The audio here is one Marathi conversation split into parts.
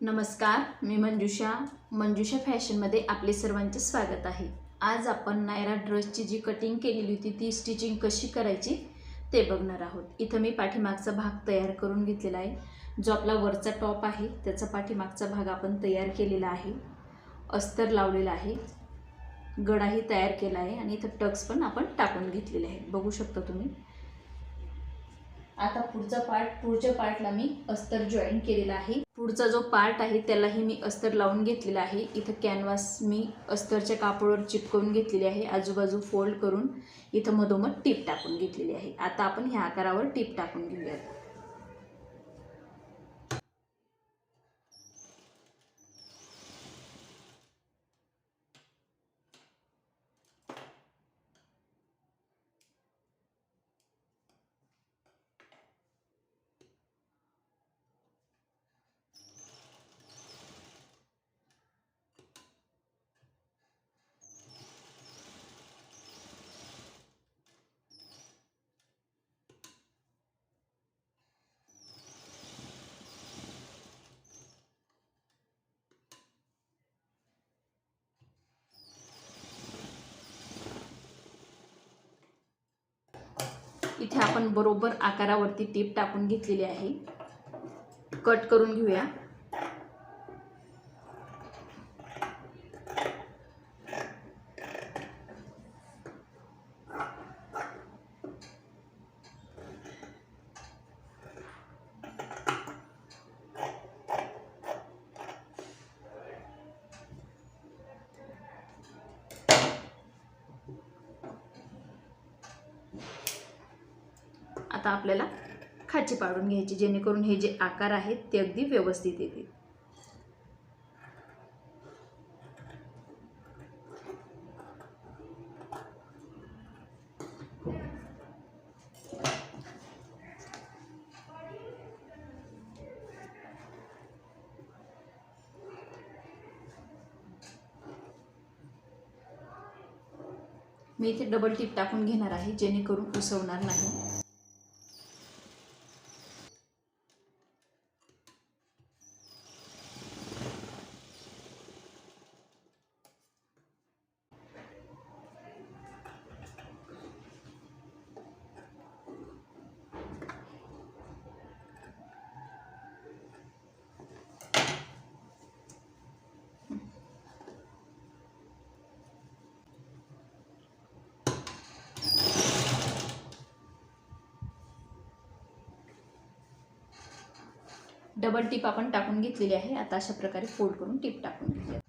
नमस्कार मी मंजुषा. मंजुषा फॅशनमध्ये आपले सर्वांचे स्वागत आहे. आज आपण नायरा ड्रेसची जी कटिंग केलेली होती ती स्टिचिंग कशी करायची ते बघणार आहोत. इथं मी पाठीमागचा भाग तयार करून घेतलेला आहे. जो आपला वरचा टॉप आहे त्याचा पाठीमागचा भाग आपण तयार केलेला आहे. अस्तर लावलेला आहे. गडाही तयार केला आहे आणि इथं टक्स पण आपण टाकून घेतलेले आहे. बघू शकता तुम्ही. आता पुढचा पार्ट पुढच्या पार्टला मी अस्तर जॉईन केलेला आहे. पुढचा जो पार्ट आहे त्यालाही मी अस्तर लावून घेतलेला आहे. इथं कॅनव्हास मी अस्तरच्या कापडवर चिटकवून घेतलेली आहे. आजूबाजू फोल्ड करून इथं मधोमध टीप टाकून घेतलेली आहे. आता आपण ह्या आकारावर टीप टाकून घेऊयात. इथे आपण बरोबर आकारावरती टीप टाकून घेतलेली आहे. कट करून घेऊया आता आपल्याला काढून घ्यायचे जेणेकरून हे जे आकार आहेत ते अगदी व्यवस्थित येतील. मी इथे डबल टीप टाकून घेणार आहे जेणेकरून उसवणार नाही. डबल टीप आपण टाकून घेतलेली आहे. आता अशा प्रकारे फोल्ड करून टीप टाकून घेऊया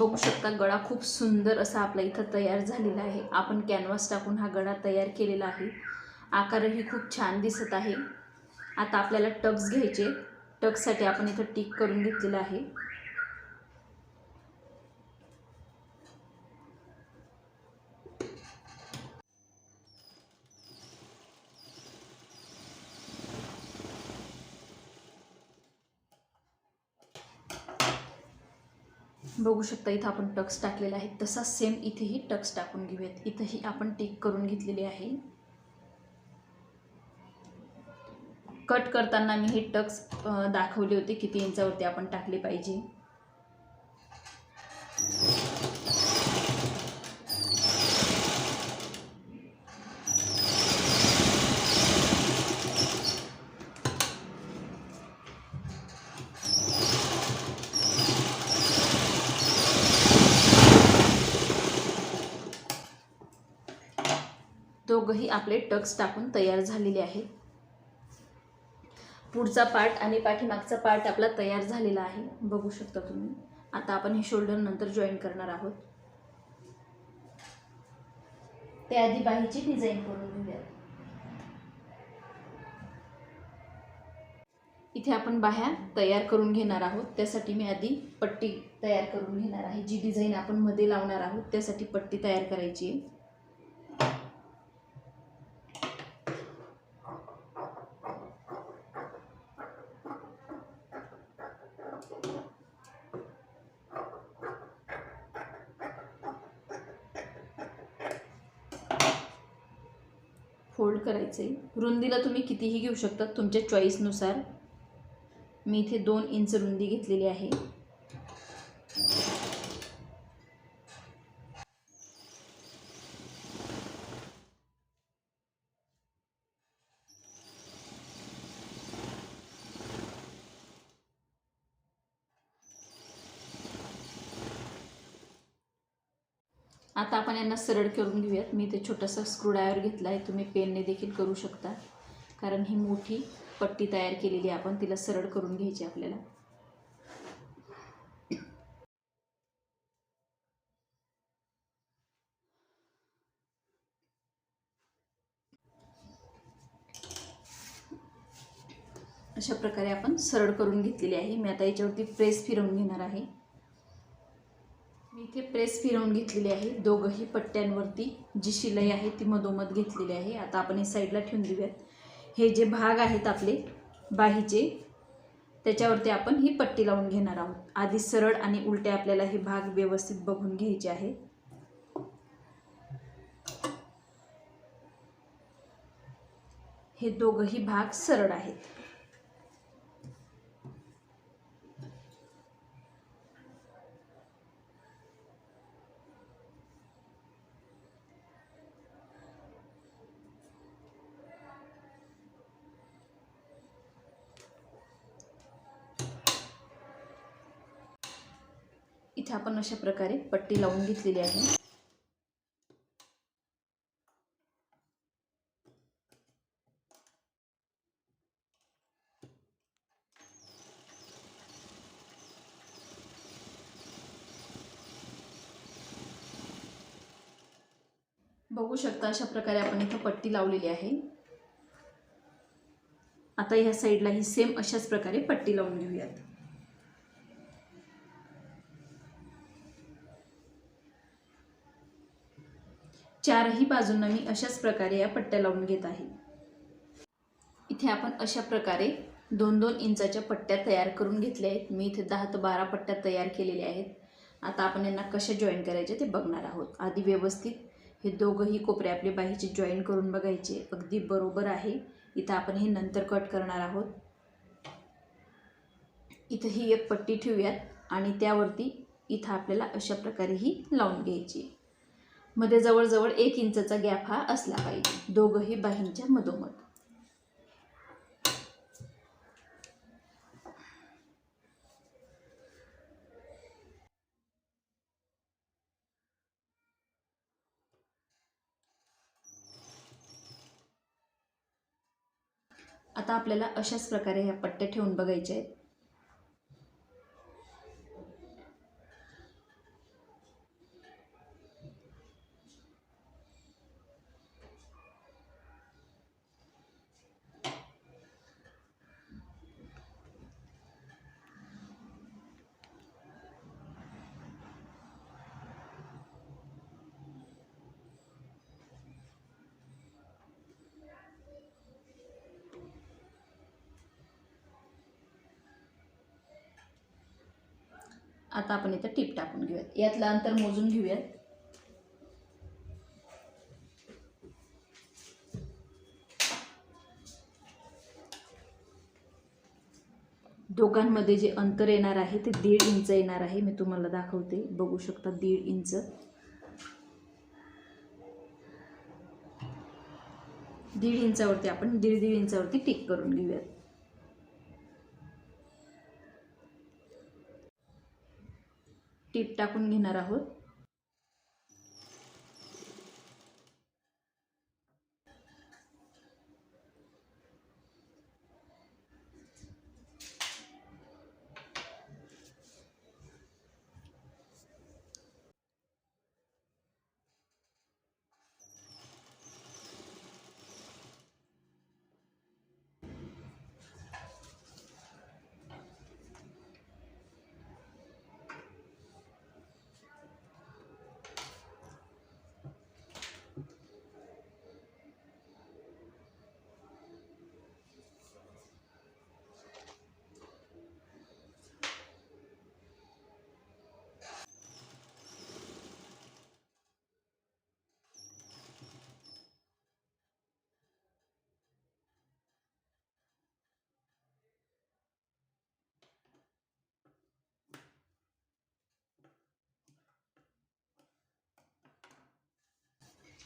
बघू शकता गळा खूप सुंदर असा आपला इथं तयार झालेला आहे. आपण कॅनव्हास टाकून हा गळा तयार केलेला आहे. आकारही खूप छान दिसत आहे. आता आपल्याला टक्स घ्यायचे. टक्ससाठी आपण इथं टिक करून घेतलेलं आहे. बघू शकता इथं आपण टक्स टाकलेला आहे तसा सेम इथेही टक्स टाकून घेऊयात. इथंही आपण टिक करून घेतलेली आहे. कट करताना मी हे टक्स दाखवले होते किती इंचावरती आपण टाकले पाहिजे. दोघंही आपले टक्स टाकून तयार झालेले आहेत. पुढचा पार्ट आणि पाठीमागचा पार्ट आपला तयार झालेला आहे. बघू शकता तुम्ही. आता आपण हे शोल्डर नंतर जॉईन करणार आहोत. त्याआधी बाहीची डिझाईन करून घेऊया इथे आपण बाह्या तयार करून घेणार आहोत. त्यासाठी मी आधी पट्टी तयार करून घेणार आहे. जी डिझाईन आपण मध्ये लावणार आहोत त्यासाठी पट्टी तयार करायची आहे. रुंदीला तुम्ही कितीही घेऊ शकता तुमच्या चॉईसनुसार मी इथे दोन इंच रुंदी घेतलेली आहे. आता आपण यांना सरळ करून घेऊयात. मी ते छोटासा स्क्रूड्रायवर घेतला आहे तुम्ही पेनने देखील करू शकता. कारण ही मोठी पट्टी तयार केलेली आहे आपण. तिला सरळ करून घ्यायची आपल्याला. अशा प्रकारे आपण सरळ करून घेतलेली आहे. मी आता याच्यावरती प्रेस फिरवून घेणार आहे. इथे प्रेस फिरवून घेतलेली आहे. दोघंही पट्ट्यांवरती जी शिलाई आहे ती मधोमध घेतलेली आहे. आता आपण हे साईडला ठेवून देऊयात. हे जे भाग आहेत आपले बाहीचे त्याच्यावरती आपण ही पट्टी लावून घेणार आहोत. आधी सरळ आणि उलटे आपल्याला हे भाग व्यवस्थित बघून घ्यायचे आहे. हे दोघंही भाग सरळ आहेत. इथे आपण अशा प्रकारे पट्टी लावून घेतलेली आहे. बघू शकता अशा प्रकारे आपण इथं पट्टी लावलेली आहे. आता ह्या साईडला ही सेम अशाच प्रकारे पट्टी लावून घेऊयात. चारही बाजूंना मी अशाच प्रकारे या पट्ट्या लावून घेत आहे. इथे आपण अशा प्रकारे दोन दोन इंचाच्या पट्ट्या तयार करून घेतल्या आहेत. मी इथे दहा ते बारा पट्ट्या तयार केलेल्या आहेत. आता आपण यांना कशा जॉईन करायचे ते बघणार आहोत. आधी व्यवस्थित हे दोघंही कोपरे आपले बाहीचे जॉईन करून बघायचे. अगदी बरोबर आहे. इथं आपण हे नंतर कट करणार आहोत. इथं ही एक पट्टी ठेवूयात आणि त्यावरती इथं आपल्याला अशा प्रकारे ही लावून घ्यायची. मध्ये जवळजवळ एक इंचचा गॅप हा असला पाहिजे. दोघंही बाहींच्या मधोमध. आता आपल्याला अशाच प्रकारे ह्या पट्ट्या ठेवून बघायच्या आहेत. आता आपण इथं टीप टाकून घेऊयात. यातलं अंतर मोजून घेऊयात. दोघांमध्ये जे अंतर येणार आहे ते दीड इंच येणार आहे. मी तुम्हाला दाखवते. बघू शकता दीड इंच. दीड इंचावरती आपण दीड दीड इंचावरती टिक करून घेऊयात. टीप टाकून घेणार आहोत.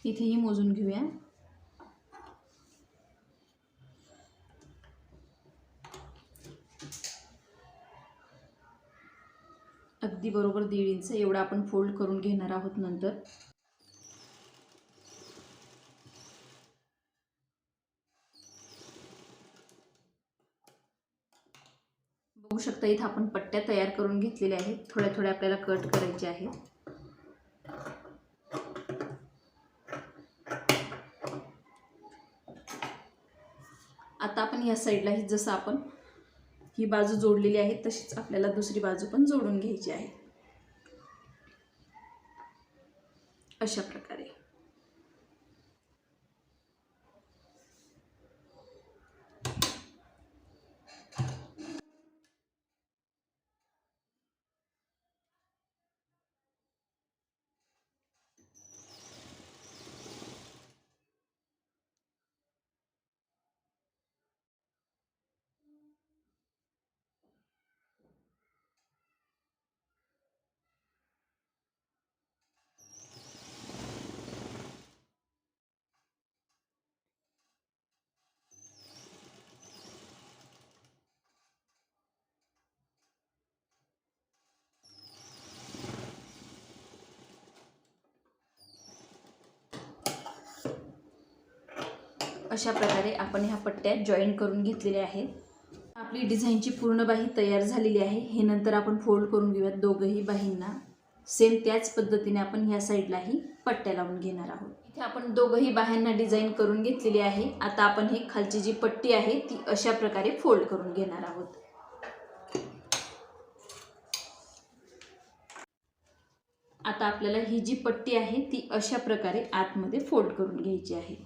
इथेही मोजून घेऊया. अगदी बरोबर दीड इंच एवढा आपण फोल्ड करून घेणार आहोत नंतर. बघू शकता इथं आपण पट्ट्या तयार करून घेतलेल्या आहेत. थोड्या थोड्या आपल्याला कट करायच्या आहेत. आता आपण या साईडलाही जसं आपण ही बाजू जोडलेली आहे तशीच आपल्याला दुसरी बाजू पण जोडून घ्यायची आहे. अशा प्रकारे. अशा प्रकारे आपण ह्या पट्ट्या जॉईन करून घेतलेल्या आहेत. आपली डिझाईनची पूर्ण बाही तयार झालेली आहे. हे नंतर आपण फोल्ड करून घेऊयात दोघंही बाहींना. सेम त्याच पद्धतीने आपण ह्या साईडलाही पट्ट्या लावून घेणार आहोत. इथे आपण दोघंही बाह्यांना डिझाईन करून घेतलेली आहे. आता आपण ही खालची जी पट्टी आहे ती अशा प्रकारे फोल्ड करून घेणार आहोत. आता आपल्याला ही जी पट्टी आहे ती अशा प्रकारे आतमध्ये फोल्ड करून घ्यायची आहे.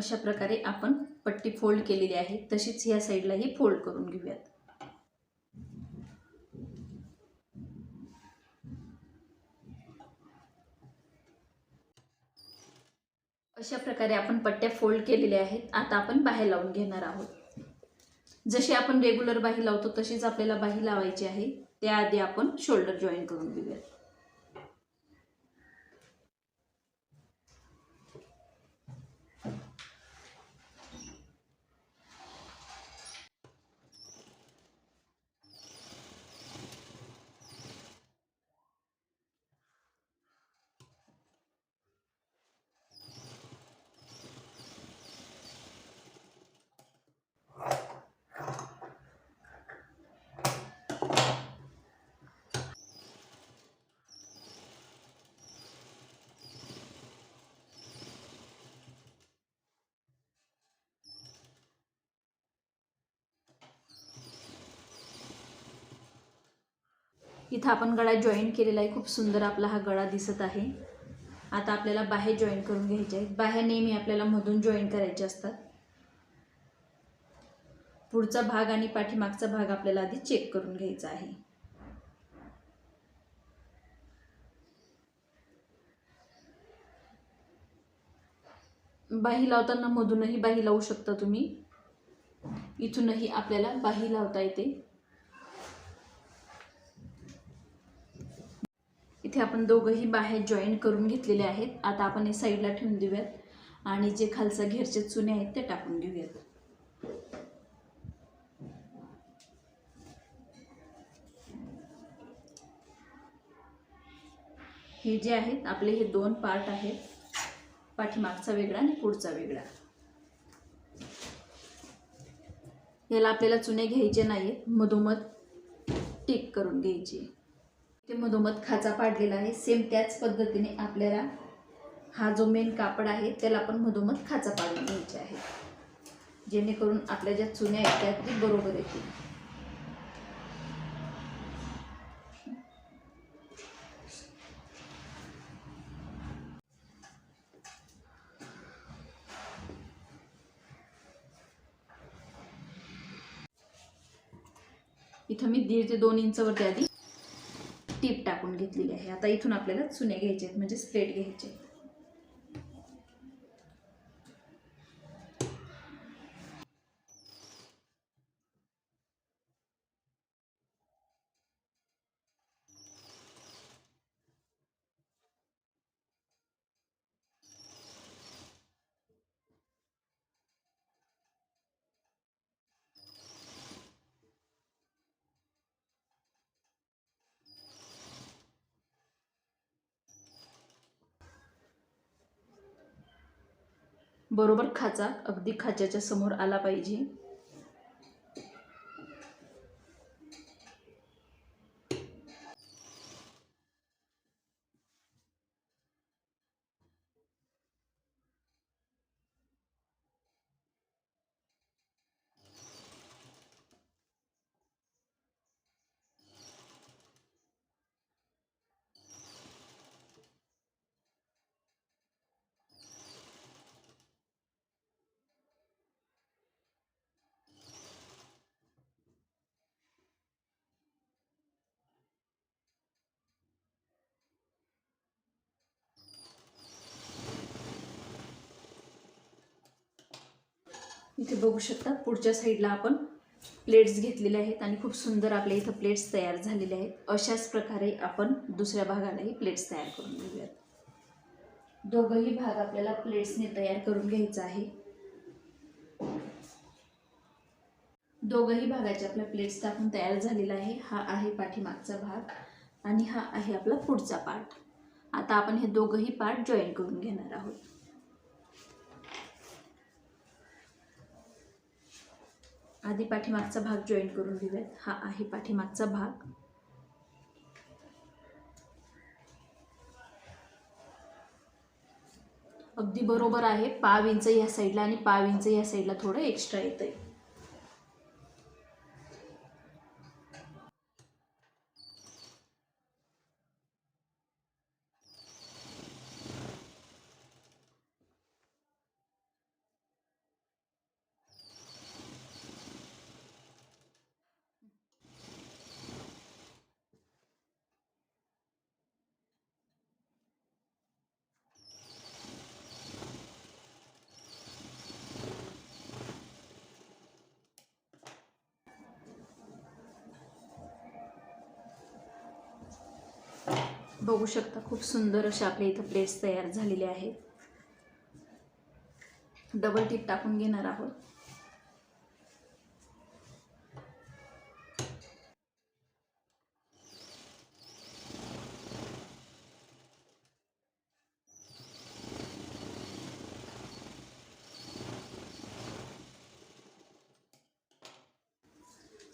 अशा प्रकारे आपण पट्टी फोल्ड केलेली आहे. तशीच ह्या साईडलाही फोल्ड करून घेऊयात. अशा प्रकारे आपण पट्ट्या फोल्ड केलेल्या आहेत. आता आपण बाहेर लावून घेणार आहोत. जशी आपण रेग्युलर बाही लावतो तशीच आपल्याला बाही लावायची आहे. त्याआधी आपण शोल्डर जॉईन करून घेऊयात. इथं आपण गळा जॉईन केलेला आहे. खूप सुंदर आपला हा गळा दिसत आहे. आता आपल्याला बाहेर जॉईन करून घ्यायचे आहेत. बाहेर नेहमी आपल्याला मधून जॉईन करायचे असतात. पुढचा भाग आणि पाठीमागचा भाग आपल्याला आधी चेक करून घ्यायचा आहे. बाही लावताना मधूनही बाही लावू शकता तुम्ही. इथूनही आपल्याला बाही लावता येते. इथे आपण दोघंही बाहेर जॉईन करून घेतलेले आहेत. आता आपण हे साईडला ठेवून देऊयात. आणि जे खालचा घेरचे चुने आहेत ते टाकून घेऊयात हे जे आहेत आपले हे दोन पार्ट आहेत. पाठीमागचा वेगळा आणि पुढचा वेगळा. याला आपल्याला चुने घ्यायचे नाहीत मधोमध टिक करून घ्यायची. ते मधोमध खाचा पाडलेला आहे. सेम त्याच पद्धतीने आपल्याला हा जो मेन कापड आहे त्याला आपण मधोमध खाचा पाडून घ्यायचे आहे. जेणेकरून आपल्या ज्या चुन्या आहेत त्या ते बरोबर येतील. इथं मी दीड ते दोन इंचवरती आधी टीप टाकून घेतलेली आहे आता इथून आपल्याला चुने घ्यायचे आहेत म्हणजे स्प्लेट घ्यायचे आहेत. बरोबर खाचा अगदी खाच्याच्या समोर आला पाहिजे. इथे बघू शकता पुढच्या साईडला आपण प्लेट्स घेतलेले आहेत आणि खूप सुंदर आपल्या इथं प्लेट्स तयार झालेले आहेत. अशाच प्रकारे आपण दुसऱ्या भागालाही प्लेट्स तयार करून घेऊयात. दोघंही भाग आपल्याला प्लेट्सने तयार करून घ्यायचा आहे. दोघंही भागाचे आपल्या प्लेट्स टाकून तयार झालेला आहे. हा आहे पाठीमागचा भाग आणि हा आहे आपला पुढचा पार्ट आता आपण हे दोघंही पार्ट जॉईन करून घेणार आहोत. आधी पाठीमागचा भाग जॉईन करून घेऊयात. हा आहे पाठीमागचा भाग. अगदी बरोबर आहे. पाव इंच या साईडला आणि पाव इंच या साईडला थोडं एक्स्ट्रा येतं आहे बघू शकता खूप सुंदर अशा आपल्या इथं प्लेट्स तयार झालेले आहेत. डबल टीप टाकून घेणार आहोत.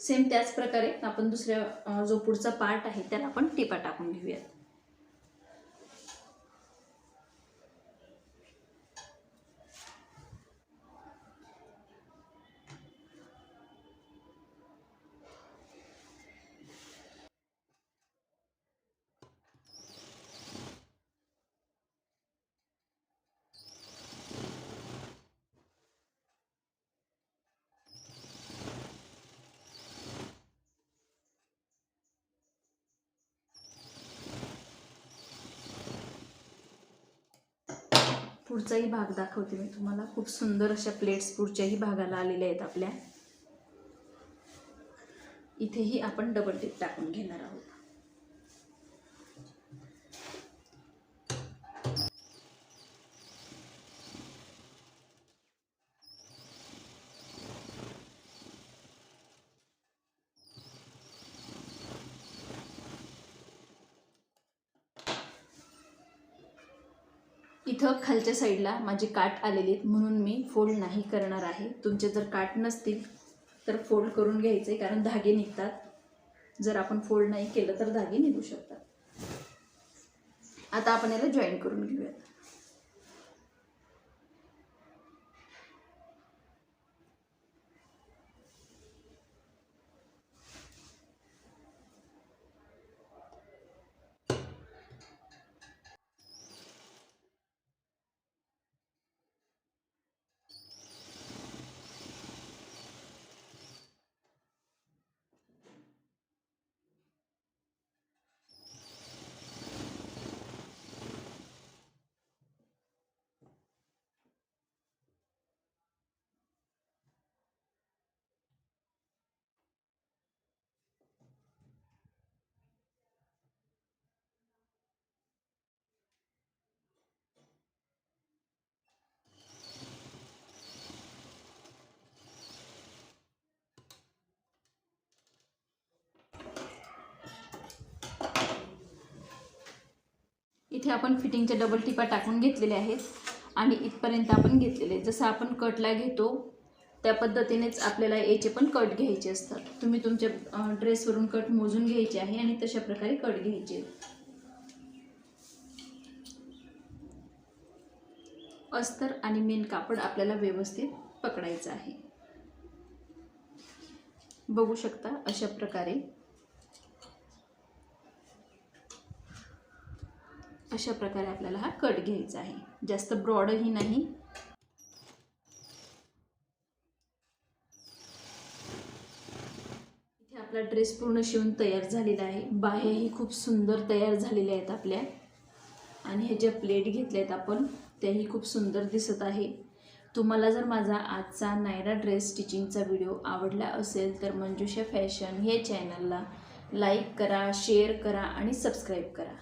सेम त्याच प्रकारे आपण दुसऱ्या जो पुढचा पार्ट आहे त्याला आपण टिपा टाकून घेऊयात. पुढचाही भाग दाखवते मी तुम्हाला. खूप सुंदर अशा प्लेट्स पुढच्याही भागाला आलेल्या आहेत आपल्या. इथेही आपण डबल टिप टाकून घेणार आहोत इथं खालच्या साईडला माझे काट आलेली आहेत म्हणून मी फोल्ड नाही करणार आहे. तुमचे जर काट नसतील तर फोल्ड करून घ्यायचे कारण धागे निघतात. जर आपण फोल्ड नाही केलं तर धागे निघू शकतात. आता आपण याला जॉईन करून घेऊयात. इथे आपण फिटिंगच्या डबल टिपा टाकून घेतलेल्या आहेत. आणि इथपर्यंत आपण घेतलेले. आहेत जसं आपण कटला घेतो त्या पद्धतीनेच आपल्याला याचे पण कट घ्यायचे असतात. तुम्ही तुमच्या ड्रेसवरून कट मोजून घ्यायचे आहे आणि तशा प्रकारे कट घ्यायचे. अस्तर आणि मेन कापड आपल्याला व्यवस्थित पकडायचं आहे. बघू शकता अशा प्रकारे अशा प्रकारे आपल्याला हा कट घ्यायचा आहे? जास्त ब्रॉडही नाही. इथे आपला ड्रेस पूर्ण शिवून तयार झालेला आहे. बाह्याही खूप सुंदर तयार झालेल्या आहेत आपल्या. आणि हे ज्या प्लेट घेतल्या आहेत आपण त्याही खूप सुंदर दिसत आहे. तुम्हाला जर माझा आजचा नायरा ड्रेस स्टिचिंगचा व्हिडिओ आवडला असेल तर मंजुषा फॅशन हे चॅनलला लाईक करा शेअर करा आणि सबस्क्राईब करा.